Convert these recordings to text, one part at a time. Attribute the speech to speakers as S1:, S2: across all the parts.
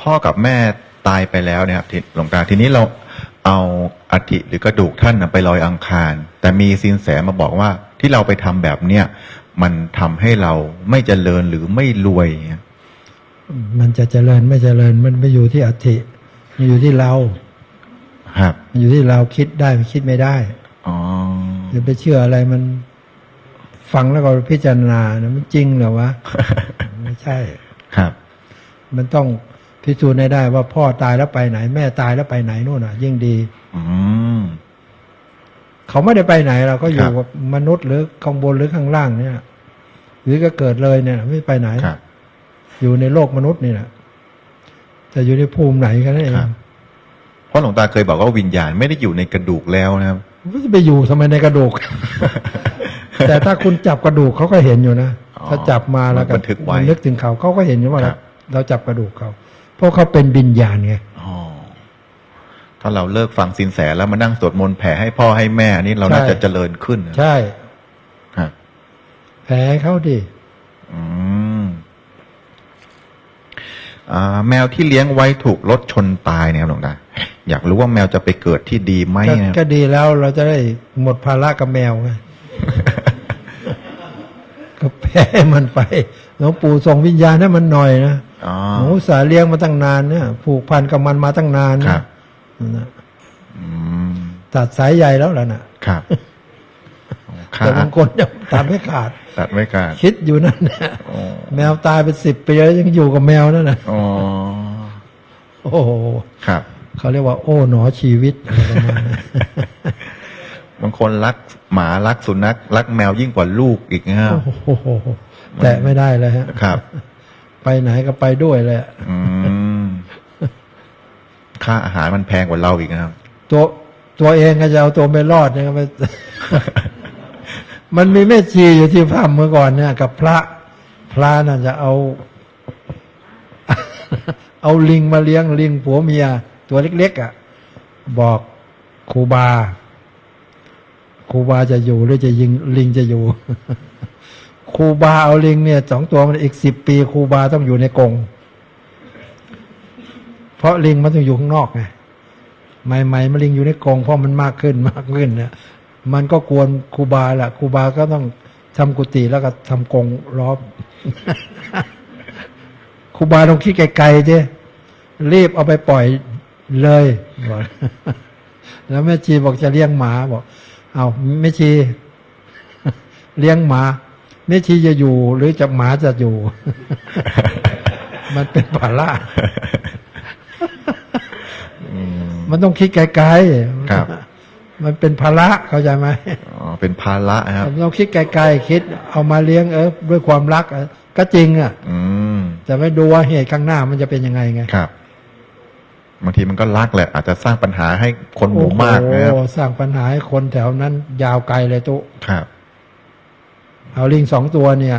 S1: พ่อกับแม่ตายไปแล้วเนี่ยครับที่หลวงตาทีนี้เราเอาอัฐิหรือกระดูกท่านน่ะไปลอยอังคาร แต่มีสินแสมาบอกว่าที่เราไปทำแบบเนี้ยมันทำให้เราไม่เจริญหรือไม่รวยอย่างเงี้ย
S2: มันจะเจริญไม่เจริญมันไม่อยู่ที่อัฐิมันอยู่ที่เรา
S1: ครับ
S2: มันอยู่ที่เราคิดได้มันคิดไม่ได้
S1: อ๋อ
S2: อย่าไปเชื่ออะไรมัน ฟังแล้วก็พิจารณานะมันจริงเหรอวะ ไม่ใช่
S1: ครับ
S2: มันต้อง พิสูจน์ให้ได้ว่าพ่อตายแล้วไปไหน แม่ตายแล้วไปไหนนู่นน่ะ ยิ่งดี
S1: อืม
S2: เขาไม่ได้ไปไหนเราก็อ
S1: ค
S2: ยู่
S1: รับ
S2: กับมนุษย์หรือข้างบนหรือข้างล่างเนี่ยหรือก็เกิดเลยเนี่ย ไม่ไปไหน
S1: ครับ
S2: อยู่ในโลกมนุษย์นี่แหละจะอยู่ในภูมิไหนกันนั่นเอง
S1: ครับเพราะหลวงตาเคยบอกว่าวิญญาณไม่ได้อยู่ในกระดูกแล้วนะครับ
S2: มันจะไปอยู่ทำไมในกระดูก แต่ถ้าคุณจับกระดูกเขาก็เห็นอยู่นะ
S1: อ๋อ
S2: ถ้าจับมาแล้วก็
S1: มันบันทึกไว้
S2: มันนึกถึงเขาเขาก็เห็นอยู่ว่า
S1: ครั
S2: เรา
S1: บ
S2: เราจับกระดูกเขา เพราะเขาเป็นวิญญาณไง
S1: อ๋อถ้าเราเลิกฟังสินแสแล้วมานั่งสวดมนต์แผ่ให้พ่อให้แม่นี่เราน่าจะเจริญขึ้นนะ
S2: ใช่
S1: ครับ
S2: แผลให้เขาดิ
S1: อืมอ่าแมวที่เลี้ยงไว้ถูกรถชนตายเนี่ยครับหลวงตาอยากรู้ว่าแมวจะไปเกิดที่ดีไหม
S2: ก็
S1: นะครับ
S2: ก็ดีแล้วเราจะได้หมดภาระกับแมวไงก็แพ้มันไปหลวงปู่ส่งวิญญาณให้มันหน่อยนะ
S1: อ๋อ
S2: หนูสาห์เลี้ยงมาตั้งนานเนี่ย ผูกพันกับมันมาตั้งนาน
S1: ครั
S2: นะ
S1: บ
S2: นั่นน่ะ
S1: อืม
S2: ตัดสายใยแล้วล่ะน่ะ
S1: ครับค่า
S2: แต่บางคนยังตัดไม่ขาด
S1: ตัดไม่ขาด
S2: คิดอยู่นั่นนะ
S1: อ๋อ
S2: แมวตายเป็นสิบปีแล้วยังอยู่กับแมวนั่นนะ
S1: อ๋อ
S2: โอ้โห
S1: ครับ
S2: เขาเรียกว่า โอ้หนอชีวิตอะไรประมาณนั้น
S1: บางคนรักหมารักสุนัขรักแมวยิ่งกว่าลูกอีกนะครับ
S2: โอ้โหแตะไม่ได้เลยฮะ
S1: ครับ
S2: ไปไหนก็ไปด้วยเลยอะ
S1: อืมค่าอาหารมันแพงกว่าเราอีกนะครับ
S2: ตัวตัวเองก็จะเอาตัวไม่รอดเนี่ยไปมันมีแม่ชีอยู่ที่พระเมื่อก่อนเนี่ย กับพระพระน่ะจะเอา เอาลิงมาเลี้ยงลิงผัวเมีย ตัวเล็กๆอะ บอกครูบาครูบาจะอยู่หรือจะยิงลิงจะอยู่ ครูบาเอาลิงเนี่ยสองตัวมันอีกสิบปีครูบาต้องอยู่ในกรงเพราะลิงมันต้องอยู่ข้างนอกไงใหม่ๆมันลิงอยู่ในกรงเพราะมันมากขึ้นมากขึ้นเนี่ยมันก็กวนครูบาแหละครูบาก็ต้องทำกุฏิแล้วก็ทำกรงล้อมครูบาต้องคิดไกลๆเจ้รีบเอาไปปล่อยเลยบอกแล้วแม่ชีบอกจะเลี้ยงหมาบอก เอาแม่ชี เลี้ยงหมา แม่ชีจะอยู่ หรือจะหมาจะอยู่ มันเป็นภาระ
S1: อืม
S2: มันต้องคิดไกลๆ
S1: ครับ
S2: มันเป็นภาระเข้าใจไหม
S1: อ๋อเป็นภาระนะครับ
S2: มันต้องคิดไกลๆคิด เอามาเลี้ยงเออด้วยความรักเออก็จริงอะ
S1: อืม
S2: แต่ไม่ดูว่าเหตุข้างหน้ามันจะเป็นยังไงไง
S1: ครับบางทีมันก็รักแหละ อาจจะสร้างปัญหาให้คนหมู่มากนะครับ
S2: โอ้โหสร้างปัญหาให้คนแถวนั้น ยาวไกลเลยตุ
S1: ครับ
S2: เอาลิงสองตัวเนี่ย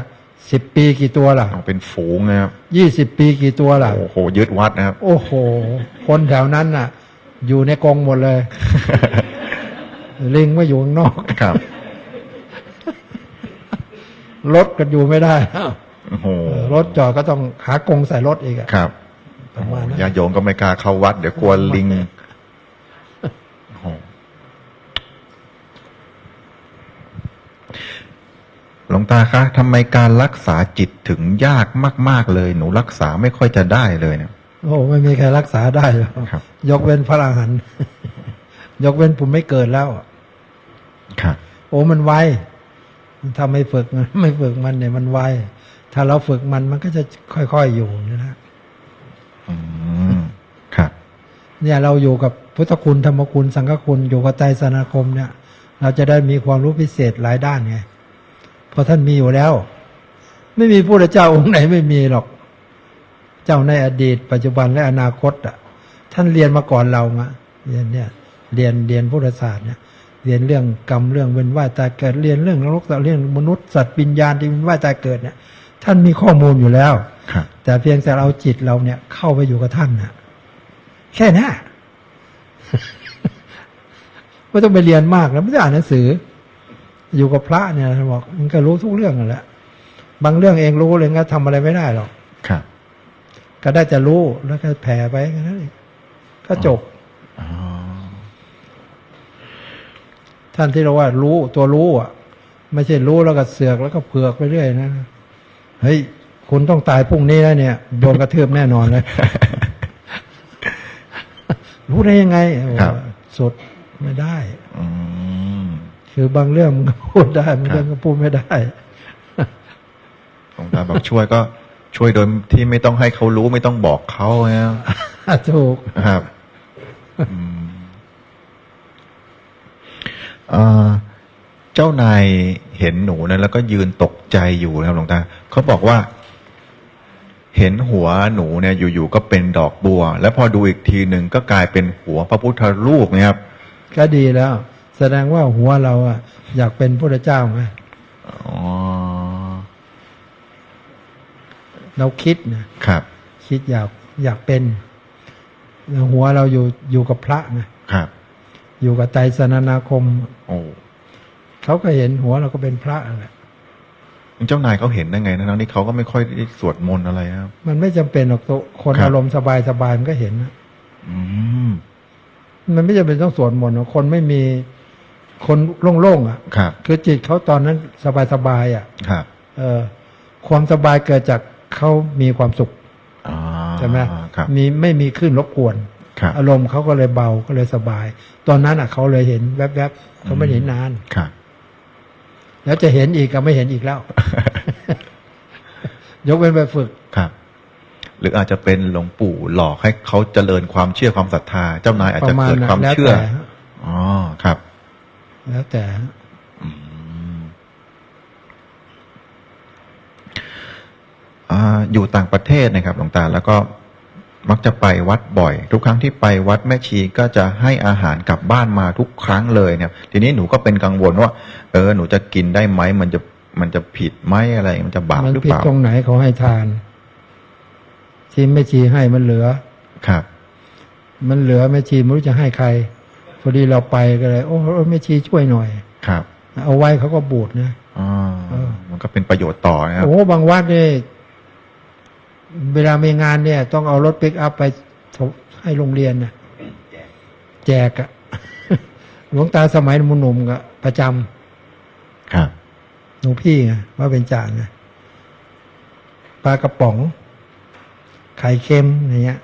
S2: สิบปีกี่ตัวล่ะ
S1: เอาเป็นฝูงนะครับ
S2: ยี่สิบปีกี่ตัวล่ะ
S1: โอ้โหยึดวัดนะครับ
S2: โอ้โห คนแถวนั้นน่ะ อยู่ในกรงหมดเลย ลิงไม่อยู่ข้างนอก
S1: ครับ
S2: รถก็อยู่ไม่ได้
S1: โอ้โห
S2: เออรถจอดก็ต้องหากรงใส่รถอีกอะ
S1: ครับ
S2: ประมาณนั้น
S1: ญาติโยมก็ไม่กล้าเข้าวัด เดี๋ยวกลัวลิงโอ้โห หลวงตาคะทำไมการรักษาจิตถึงยากมาก ๆเลย หนูรักษาไม่ค่อยจะได้เลยเนี่ย
S2: โอ้ไม่มีใครรักษาได้หรอก
S1: ครับ
S2: ยกเว้นพระอรหันต์ยกเว้นผมไม่เกิดแล้ว
S1: ครับ
S2: โอ้มันไวถ้าไม่ฝึกมันไม่ฝึกมันเนี่ยมันไวถ้าเราฝึกมันมันก็จะค่อยๆอยู่นะ
S1: อืมครับ
S2: เนี่ยเราอยู่กับพุทธคุณธรรมคุณสังฆคุณอยู่กับไตรสนาคมเนี่ย เราจะได้มีความรู้พิเศษหลายด้านไง เพราะท่านมีอยู่แล้ว ไม่มีพระเจ้าองค์ไหนไม่มีหรอก เจ้าในอดีต ปัจจุบันและอนาคตอะ ท่านเรียนมาก่อนเรามาเรียนเนี่ย เรียนเรียนพุทธศาสตร์เนี่ยเรียนเรื่องกรรมเรื่องเวียนว่ายตายเกิดเรียนเรื่องนรกเรื่องมนุษย์สัตว์วิญญาณที่เวียนว่ายตายเกิดเนี่ย ท่านมีข้อมูลอยู่แล้ว
S1: ครับ
S2: แต่เพียงแต่เราจิตเราเนี่ย เข้าไปอยู่กับท่านนะแค่นั้นไม่ต้องไปเรียนมากแล้วไม่ต้องอ่านหนังสือ อยู่กับพระเนี่ยท่านบอกมันก็รู้ทุกเรื่องนั่นแหละบางเรื่องเองรู้เลยก็ทำอะไรไม่ได้หรอก
S1: ครับ
S2: ก็ได้จะรู้แล้วก็แผ่ไปแค่นั้นเองก็จบ
S1: อ๋อ
S2: ท่านที่เราว่า รู้ตัวรู้อะ ไม่ใช่รู้แล้วก็เสือกแล้วก็เผือกไปเรื่อยนะเฮ้ยคุณต้องตายพรุ่งนี้แล้วเนี่ยโดนกระทืบแน่นอนเลยรู้ได้ยังไงโอ้สุดไม่ได้
S1: อืม
S2: คือบางเรื่องมันก็พูดได้บางเรื่องก็พูดไม่ได้
S1: หลวงตาบอกช่วยก็ช่วยโดยที่ไม่ต้องให้เขารู้ไม่ต้องบอกเขานะ
S2: ถูก
S1: ครับอืมเอ่อเจ้านายเห็นหนูนะแล้วก็ยืนตกใจอยู่นะครับหลวงตาเขาบอกว่า เห็นหัวหนูเนี่ย อยู่ๆก็เป็นดอกบัว แล้วพอดูอีกทีหนึ่งก็กลายเป็นหัวพระพุทธรูปนะครับ
S2: ก็ดีแล้ว แสดงว่าหัวเราอะอยากเป็นพระเจ้าไหม
S1: อ๋อ
S2: เราคิดนะครับ คิดอยากอยากเป็นแล้วหัวเราอยู่อยู่กับพระไง
S1: ครับ
S2: อยู่กับไตรสนนาคม
S1: โอ้
S2: เขาก็เห็นหัวเราก็เป็นพระนั่นแหละ
S1: เจ้านายเขาเห็นได้ไงนะทั้งที่เขาก็ไม่ค่อยได้สวดมนต์อะไรครับ
S2: มันไม่จำเป็นหรอกตัวคน
S1: ครับ
S2: อารมณ์สบายสบายมันก็เห็นนะ
S1: อืม
S2: มันไม่จำเป็นต้องสวดมนต์หรอกคนไม่มี คนโล่งๆอะ
S1: ครับ
S2: คือจิตเขาตอนนั้นสบายสบายๆอะ
S1: ครับ
S2: เออความสบายเกิดจากเขามีความสุข
S1: อ๋อ
S2: ใช่ไหม
S1: ครับ
S2: มีไม่มีขึ้นรบกวน
S1: ครับ
S2: อารมณ์เขาก็เลยเบาก็เลยสบาย ตอนนั้นอะเขาเลยเห็นแวบๆเขาไม่เห็นนาน
S1: ครับ
S2: แล้วจะเห็นอีกก็ไม่เห็นอีกแล้ว ยกเว้นไปฝึก
S1: ครับ หรืออาจจะเป็นหลวงปู่หลอกให้เขาเจริญความเชื่อความศรัทธา เจ้านายอาจ
S2: ป
S1: จะ
S2: ระมาณ
S1: เกิด
S2: นั้น
S1: ความ
S2: แล้ว
S1: เชื่อ
S2: แต่
S1: อ๋อครับ
S2: แล้วแต่
S1: อืมอ่าอยู่ต่างประเทศนะครับหลวงตาแล้วก็มักจะไปวัดบ่อย ทุกครั้งที่ไปวัดแม่ชีก็จะให้อาหารกลับบ้านมาทุกครั้งเลยเนี่ย ทีนี้หนูก็เป็นกังวลว่า เออหนูจะกินได้ไหมมันจะมันจะผิดไหมอะไร มันจะบาป
S2: มัน
S1: หรือ
S2: ผิ
S1: เป
S2: ด
S1: ล่า
S2: ตรงไหนเขาให้ทานที่ไม่ชีให้มันเหลือ
S1: ครับ
S2: มันเหลือแม่ชีไม่รู้จะให้ใคร พอดีเราไปก็เลย โอ้แม่ชีช่วยหน่อย
S1: ครับ
S2: เอาไว้เขาก็บูดนะ
S1: อ๋อ
S2: เออ
S1: มันก็เป็นประโยชน์ต่อนะครับ
S2: โอ้บางวัดเนี่ยเวลามีงานเนี่ย ต้องเอารถปิกอัพไปให้โรงเรียนน่ะแจกอะหลวงตาสมัยหนุ่มๆก็ประจำ
S1: ครับ
S2: หลวงพี่ไงว่าเป็นจ่าไงปลากระป๋อง ไข่เค็มอย่างเงี้ย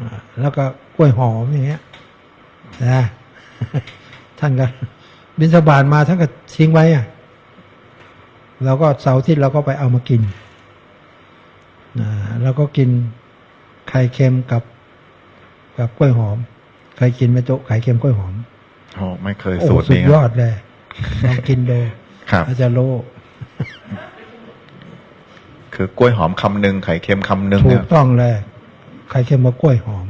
S2: อ่าแล้วก็กล้วยหอมอย่างเงี้ย นะท่านก็บินสบานมาท่านก็ทิ้งไว้อะเราก็เสาร์อาทิตย์เราก็ไปเอามากินอ่าแล้วก็กินไข่เค็มกับกับกล้วยหอมเคยกินไหมโจ๊กไข่เค็มกล้วยหอม
S1: โอ้ไม่เคย
S2: โอ้
S1: สูตร
S2: สุด
S1: นี้
S2: ยอดเลยลองกินดู
S1: ครับ
S2: อาจจะโล
S1: คือกล้วยหอมคำหนึ่งไข่เค็มคำหนึ่ง
S2: ถู
S1: เนี่
S2: ก
S1: ย
S2: ต้องเลยไข่เค็มกับกล้วยหอม
S1: โอ้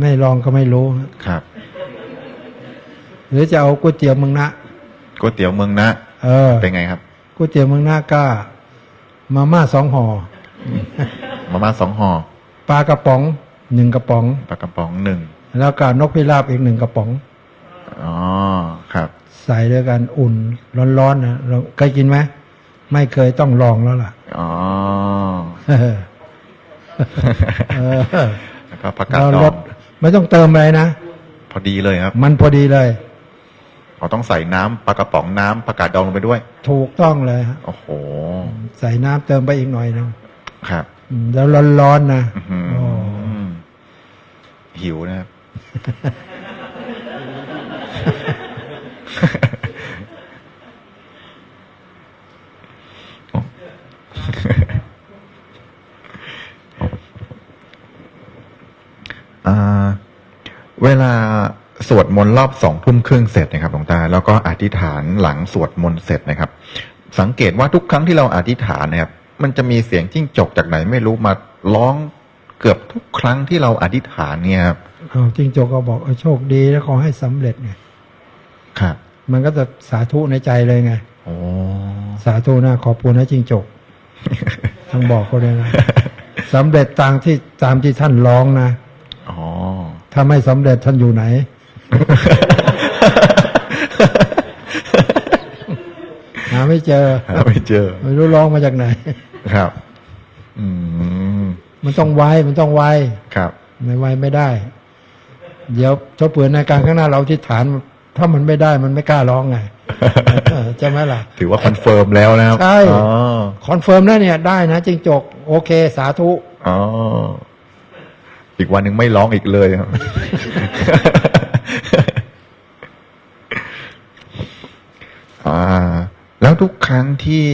S2: ไม่ลองก็ไม่รู้ฮะ
S1: ครับ
S2: หรือจะเอาก๋วยเตี๋ยวเมืองนะ
S1: ก๋วยเตี๋ยวเมืองนะ
S2: เออ
S1: เป็นไงครับ
S2: ก๋วยเตี๋ยวเมืองนะก็มาม่าสองห่อ
S1: มาม่าสองห่อ
S2: ปลากระป๋องหนึ่งกระป๋อง
S1: ปลากระป๋องหนึ่ง
S2: แล้วก็นกพิราบอีกหนึ่งกระป๋อง
S1: อ๋อ ครับ
S2: ใส่ด้วยกันอุ่นร้อนๆนะเราเคยกินไหม ไม่เคยต้องลองแล้วล่ะ
S1: อ๋อ
S2: เออเออ
S1: แล้วก็ผักกาด
S2: เรา
S1: ด
S2: ล
S1: อ
S2: ด
S1: ง
S2: ไม่ต้องเติมอะไรนะ
S1: พอดีเลยครับ
S2: มันพอดีเลย
S1: เราต้องใส่น้ำปลากระป๋องน้ำผักกาดดองลงไปด้วย
S2: ถูกต้องเลยฮะ
S1: โอ้โห
S2: ใส่น้ำเติมไปอีกหน่อยหนึง
S1: ครับ
S2: อืมแล้วร้อนๆนะ
S1: อื้อหือ
S2: โอ้
S1: หิวนะครับ เวลาสวดมนต์รอบสองทุ่มครึ่งเสร็จนะครับหลวงตา แล้วก็อธิษฐานหลังสวดมนต์เสร็จนะครับ สังเกตว่าทุกครั้งที่เราอธิษฐานนะครับมันจะมีเสียงจิ้งจกจากไหนไม่รู้มาร้องเกือบทุกครั้งที่เราอธิษฐานเนี่ยครับ
S2: เอาจริงโจกก็บอกเออโชคดีแล้วขอให้สำเร็จไง
S1: ครับ
S2: มันก็จะสาธุในใจเลยไง
S1: โอ้
S2: สาธุนะขอบคุณนะจริงจกต้องบอกเขาเลยนะสำเร็จตามที่ตามที่ท่านร้องนะ
S1: อ๋อ
S2: ถ้าไม่สำเร็จท่านอยู่ไหน หาไม่เจอ
S1: หาไม่เจอ
S2: ไม่รู้ร้องมาจากไหน
S1: ครับ อืม
S2: มันต้องไวมันต้องไว
S1: ครับ
S2: ไม่ไวไม่ได้ เดี๋ยวถ้าเปิดในการข้างหน้าเราที่ฐาน ถ้ามันไม่ได้มันไม่กล้าร้องไงเออใช่ไหมล่ะ
S1: ถือว่าคอนเฟิร์มแล้วนะครับ
S2: ใช่
S1: อ๋อ
S2: คอนเฟิร์มนะเนี่ยได้นะจิงจก โอเค สาธุ
S1: อ๋อ อีกวันหนึ่งไม่ร้องอีกเลยครับอ่าแล้วทุกครั้งที่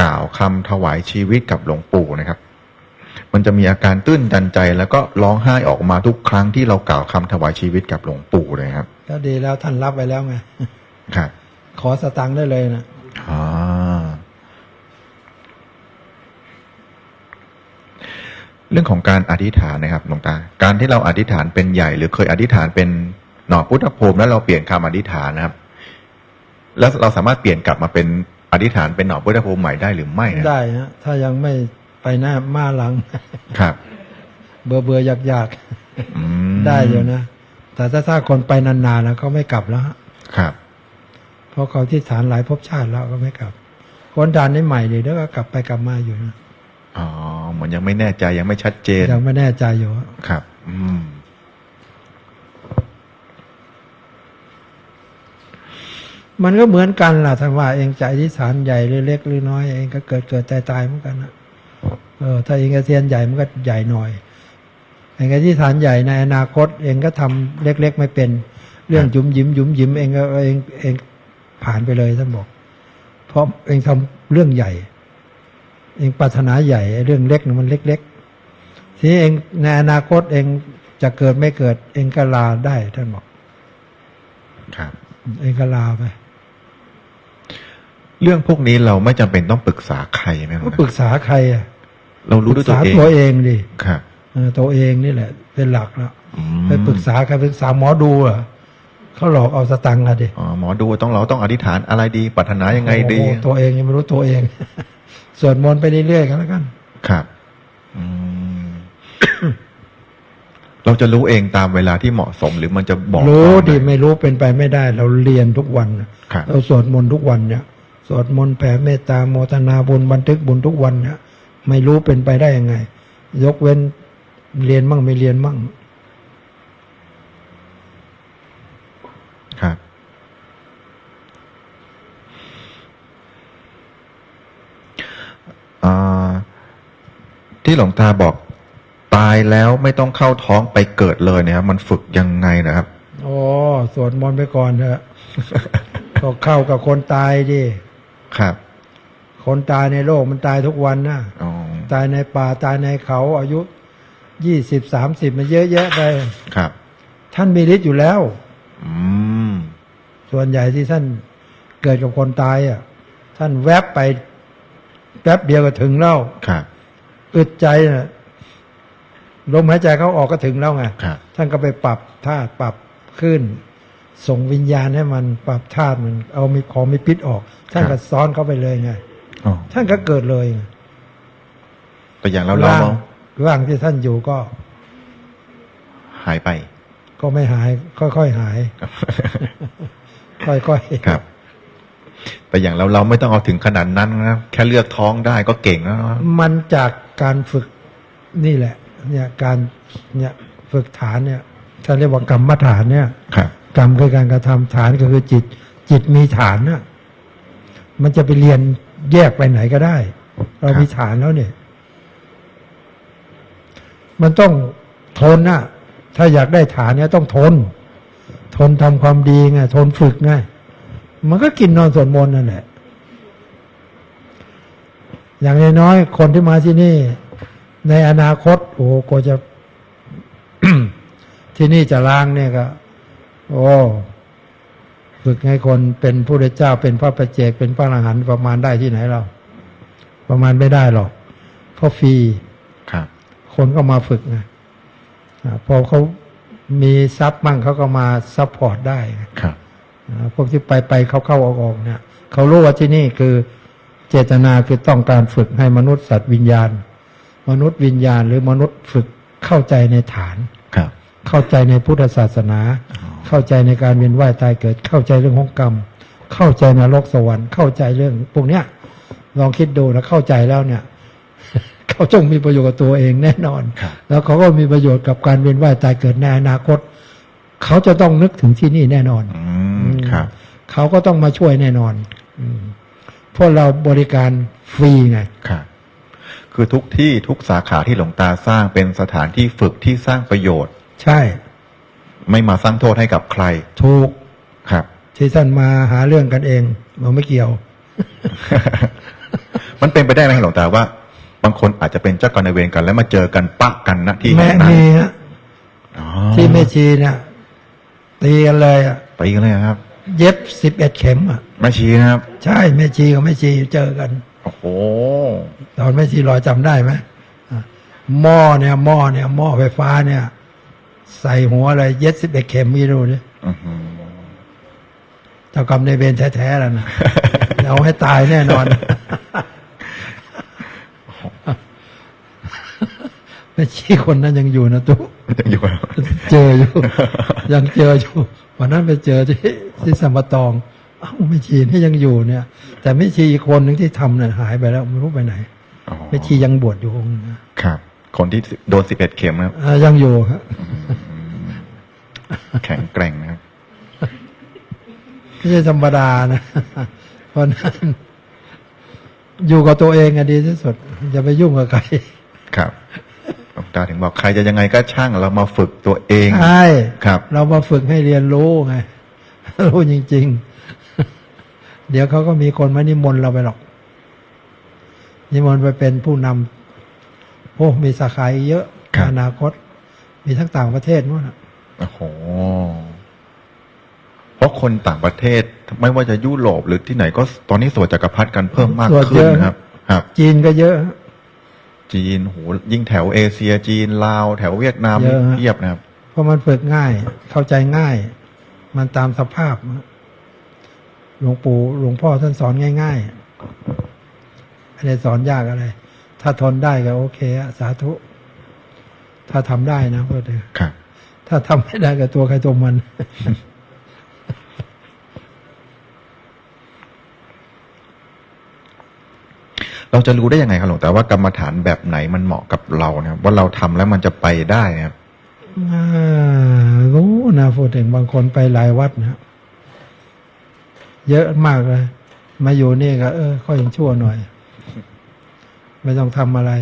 S1: กล่าวคำถวายชีวิตกับหลวงปู่นะครับ มันจะมีอาการตื้นตันใจ แล้วก็ร้องไห้ออกมาทุกครั้งที่เรากล่าวคำถวายชีวิตกับหลวงปู่เลยครับ
S2: ก็ดีแล้วท่านรับไปแล้วไง
S1: ครับ
S2: ขอสตังค์ได้เลยนะ
S1: อ่า เรื่องของการอธิษฐานนะครับหลวงตา การที่เราอธิษฐานเป็นใหญ่ หรือเคยอธิษฐานเป็นหน่อพุทธภูมิแล้วเราเปลี่ยนคำอธิษฐานนะครับ แล้วเราสามารถเปลี่ยนกลับมาเป็นอธิษฐานเป็นหน่อพุทธภูมิใหม่ได้หรือไม่นะ
S2: ได้ฮะถ้ายังไม่ไปหน้ามาหลัง
S1: ครับ
S2: เบื่อเบื่ออยากอยาก
S1: อืม
S2: ได้อยู่นะแต่ถ้าถ้าคนไปนานๆแล้วเขาไม่กลับแล้วฮะ
S1: ครับ
S2: เพราะเขาที่ฐานหลายภพชาติแล้วก็ไม่กลับคนฐานนี้ใหม่ดีแล้วก็กลับไปกลับมาอยู่นะ
S1: อ๋อเหมือนยังไม่แน่ใจยังไม่ชัดเจน
S2: ยังไม่แน่ใจอยู่ฮะ
S1: ครับ อืม
S2: มันก็เหมือนกันล่ะท่านว่าเองจะอธิษฐานใหญ่หรือเล็กหรือน้อย เองก็เกิดเกิดตายตายเหมือนกันนะเออถ้าเองกระเทียนใหญ่มันก็ใหญ่หน่อยเองอธิษฐานใหญ่ในอนาคต เองก็ทำเล็ก ๆ ไม่เป็น เรื่องยุ้มยิ้มยุ้มยิ้มเองก็เองเองผ่านไปเลยท่านบอก เพราะเองทำเรื่องใหญ่ เองปรารถนาใหญ่ไอ้เรื่องเล็กน่ะมันเล็กๆทีนี้เองในอนาคตเองจะเกิดไม่เกิด เองก็ลาได้ท่านบอก
S1: ครับ
S2: เองก็ลาไป
S1: เรื่องพวกนี้เราไม่จำเป็นต้องปรึกษาใครไหมหลว
S2: ก็
S1: ง
S2: ปรึ
S1: ตาก
S2: ษาใครอะ
S1: เรารู้ด้วยตัว
S2: ษา
S1: เอง
S2: ตัวเองดิ
S1: ครับ
S2: เออตัวเองนี่แหละ เป็นหลักแล้ว
S1: อืม
S2: ไปปรึกษาใครปรึกษาหมอดูเหรอเขาหลอกเอาสตังค์อะดิ
S1: อ๋อหมอดูต้องเราต้องอธิษฐานอะไรดีปรารถนายังไงดี
S2: โอ้โหตัวเองยังไม่รู้ตัวเอง สวดมนต์ไปเรื่อยๆกันแล้วกัน
S1: ครับอืมเราจะรู้เองตามเวลาที่เหมาะสมหรือมันจะบอก
S2: รู้
S1: ตอนไหน
S2: ดิไม่รู้เป็นไปไม่ได้ เราเรียนทุกวันนะครับเราสวดมนต์ทุกวันเนี่ยสวดมนต์แผ่เมตตาโมทนาบุญบันทึกบุญทุกวันเนี่ยไม่รู้เป็นไปได้ยังไง ยกเว้นเรียนมั่งไม่เรียนมั่ง
S1: ครับ อ่า ที่หลวงตาบอกตายแล้วไม่ต้องเข้าท้องไปเกิดเลยเนี่ยครับมันฝึกยังไงนะครับ
S2: โอ้สวดมนต์ไปก่อนเถอะก็เข้ากับคนตายดิ
S1: ครับ
S2: คนตายในโลกมันตายทุกวันนะ
S1: อ๋อ
S2: ตายในป่าตายในเขา อายุยี่สิบสามสิบมันเยอะแยะไป
S1: ครับ
S2: ท่านมีฤทธิ์อยู่แล้ว
S1: อืม
S2: ส่วนใหญ่ที่ท่านเกิดกับคนตายอะ ท่านแวบไปแป๊บเดียวก็ถึงแล้ว
S1: ครับ
S2: อึดใจนะลมหายใจเขาออกก็ถึงแล้วไง
S1: ครับ
S2: ท่านก็ไปปรับธาตุปรับขึ้น ส่งวิญญาณให้มันปรับธาตุมัน เอามีของมีพิษออก ท่านก็ซ้อนเข้าไปเลยไง
S1: อ๋อ
S2: ท่านก็เกิดเลยไง
S1: แต่อย่างเราเรา
S2: ร่างร่างที่ท่านอยู่ก็
S1: หายไป
S2: ก็ไม่หาย ค่อยๆหาย ค่อยๆ
S1: ครับ แต่อย่างเราเราไม่ต้องเอาถึงขนาดนั้นนะแค่เลือกท้องได้ก็เก่งแล้วนะ
S2: มันจากการฝึกนี่แหละ เนี่ยการเนี่ยฝึกฐานเนี่ยท่านเรียกว่ากรรมฐานเนี่ย
S1: ครับ
S2: กรรมคือการกระทำฐานก็คือจิต จิตมีฐานน่ะมันจะไปเรียนแยกไปไหนก็ได้ เรามีฐานแล้วเนี่ย มันต้องทนน่ะถ้าอยากได้ฐานเนี่ยต้องทน ทนทำความดีไงทนฝึกไง มันก็กินนอนสวดมนต์นั่นแหละอย่างน้อยๆคนที่มาที่นี่ ในอนาคต โอ้ก็จะ ที่นี่จะล้างเนี่ยก็ โอ้ฝึกให้คนเป็นผู้ได้เจ้าเป็นพระประเจกเป็นพระอรหันต์ประมาณได้ที่ไหนเรา ประมาณไม่ได้หรอกเพราะฟรี
S1: ครับ
S2: คนก็มาฝึกไงอ่าพอเขามีทรัพย์มั่งเขาก็มาซัพพอร์ตได้ไง
S1: ครับ
S2: อ่า พวกที่ไปไปเข้าเข้าออกออกเนี่ยเขารู้ว่าที่นี่คือเจตนาคือต้องการฝึกให้มนุษย์สัตว์วิญญาณ มนุษย์วิญญาณหรือมนุษย์ฝึกเข้าใจในฐาน
S1: ครับ
S2: เข้าใจในพุทธศาสนา เข้าใจในการเวียนว่ายตายเกิด เข้าใจเรื่องของกรรม เข้าใจนรกสวรรค์เข้าใจเรื่องพวกเนี้ยลองคิดดูนะเข้าใจแล้วเนี่ยขเขาต้องมีประโยชน์กับตัวเองแน่นอน
S1: ครับ
S2: แล้วเขาก็มีประโยชน์กับการเวียนว่ายตายเกิดในอนาคต เขาจะต้องนึกถึงที่นี่แน่นอน
S1: อืมครับ
S2: เขาก็ต้องมาช่วยแน่นอน อืมเพราะเราบริการฟรีไง
S1: ครับคือทุกที่ทุกสาขาที่หลวงตาสร้างเป็นสถานที่ฝึกที่สร้างประโยชน์
S2: ใช่
S1: ไม่มาสร้างโทษให้กับใคร
S2: ถูก
S1: ครับ
S2: ที่ท่านมาหาเรื่องกันเองเราไม่เกี่ยว
S1: มันเป็นไปได้ไหมครับหลวงตาว่า บางคนอาจจะเป็นเจ้ากรรมนายเวรกัน แล้วมาเจอกันปะกันณที่
S2: แม่
S1: แห่งนั้น
S2: มีฮะ
S1: อ๋อ
S2: ที่แม่ชีเนี่ยตีกันเลยอะ
S1: ไปกันเลยครับ
S2: เย็บสิบเอ็ดเข็มอะ
S1: แม่ชีนะครับ
S2: ใช่แม่ชีกับแม่ชีเจอกัน
S1: โอ้โห
S2: ตอนแม่ชีลอยจำได้ไหมอะหม้อเนี่ยหม้อเนี่ยหม้อไฟฟ้าเนี่ย ใส่หัวอะไรเย็ดสิบเอ็ดเข็มมีดูดิ
S1: อื้อหือ
S2: เจ้ากรรมในายเวรแท้ๆแล้วนะเอาให้ตายแน่นอนแม่ชีคนนั้นยังอยู่นะตุ๊
S1: ยังอยู่ครับ
S2: เจออยู่ ยังเจออยู่ วันนั้นไปเจอที่ที่สัมปะตองเอ้าแม่ชีนี่ยังอยู่เนี่ย แต่แม่ชีอีกคนหนึ่งที่ทำเนี่ยหายไปแล้วไม่รู้ไปไหน
S1: อ๋อ
S2: แม่ชียังบวชอยู่องค์นึงนะครับ
S1: คนที่โดนสิบเอ็ดเข็มนะครับ
S2: อ่ายังอยู่ครับ
S1: แข็งแกร่งนะครับ
S2: ไม่ใช่ธรรมดานะเพราะนั้นอยู่กับตัวเองอะดีที่สุดอย่าไปยุ่งกับใคร
S1: ครับห ลวงตาถึงบอกใครจะยังไงก็ช่างเรามาฝึกตัวเอง
S2: ใช่
S1: ครับ
S2: เรามาฝึกให้เรียนรู้ไงรู้จริง ๆ เดี๋ยวเขาก็มีคนมานิมนต์เราไปหรอก นิมนต์ไปเป็นผู้นำโอ้มีสาขาอีกเยอะ
S1: ครับ
S2: อนาคต มีทั้งต่างประเทศนู่นน่ะ
S1: โอ้โหเพราะคนต่างประเทศไม่ว่าจะยุโรปหรือที่ไหนก็ตอนนี้สวดจักรพรรดิกันเพิ่มมาก
S2: สวด
S1: ขึ้
S2: เย
S1: น
S2: อะ
S1: นะครับ ครับ
S2: จีนก็เยอะ
S1: จีนโหยิ่งแถวเอเชียจีนลาว แถวเวียดนาม
S2: เยอะฮะ
S1: เทียบนะครับ
S2: เพราะมันฝึกง่าย เข้าใจง่าย มันตามสภาพ หลวงปู่หลวงพ่อท่านสอนง่ายๆไม่ได้สอนยากอะไร ถ้าทนได้ก็โอเคอะสาธุ ถ้าทำได้นะเพื่อนเถอะ
S1: ครับ
S2: ถ้าทำไม่ได้กับตัวใครตัวมัน
S1: เราจะรู้ได้ยังไงครับหลวงตาว่ากรรมฐานแบบไหนมันเหมาะกับเรานะครับว่าเราทำแล้วมันจะไปได้นะครับ
S2: รู้นะพูดถึงบางคนไปหลายวัดนะเยอะมากเลย มาอยู่นี่ก็เออค่อยยังชั่วหน่อย ไม่ต้องทำอะไร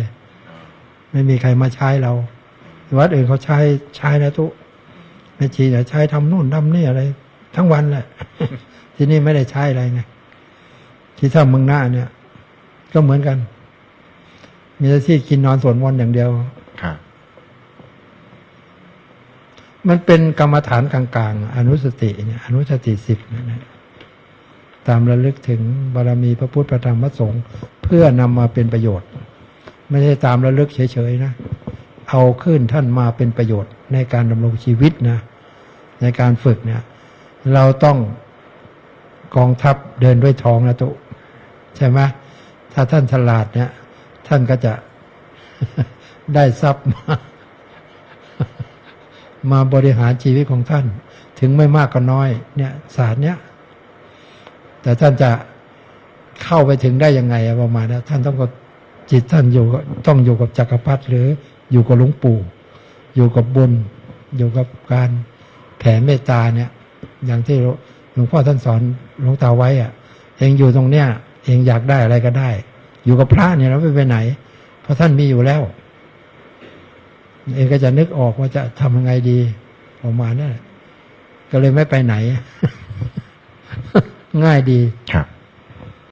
S2: ไม่มีใครมาใช้เรา วัดอื่นเขาใช้ใช้นะทุกไม่ชีแต่ใช้ทำนู่นทำนี่อะไร ทั้งวันแหละที่นี่ไม่ได้ใช้อะไรไงที่ถ้าเมืองหน้าเนี่ย ก็เหมือนกัน มีหน้าที่กินนอนสวดมนต์อย่างเดียว
S1: ครับ
S2: มันเป็นกรรมฐานกลางๆ อนุสติเนี่ยอนุสติสิบเนี่ยนะตามระลึกถึงบารมีพระพุทธพระธรรมพระสงฆ์เพื่อนำมาเป็นประโยชน์ ไม่ใช่ตามระลึกเฉยๆนะ เอาขึ้นท่านมาเป็นประโยชน์ ในการดำรงชีวิตนะ ในการฝึกเนี่ย เราต้องกองทัพเดินด้วยท้องนะตุใช่ไหม ถ้าท่านฉลาดเนี่ย ท่านก็จะได้ทรัพย์มา มาบริหารชีวิตของท่าน ถึงไม่มากก็น้อย เนี่ย ศาสตร์เนี้ยแต่ท่านจะเข้าไปถึงได้ยังไงประมาณนั้ท่านต้องกับจิตท่านอยู่กับต้องอยู่กับจักรพรรดิหรืออยู่กับหลวงปู่ อยู่กับบุญ อยู่กับการแผ่เมตตาเนี่ย อย่างที่หลวงพ่อท่านสอนหลวงตาไว้อะเองอยู่ตรงเนี้ย เองอยากได้อะไรก็ได้ อยู่กับพระเนี่ยเราไม่ไปไหน เพราะท่านมีอยู่แล้ว เองก็จะนึกออกว่าจะทำยังไงดีออกมาเนี่ยก็เลยไม่ไปไหน ง่ายดี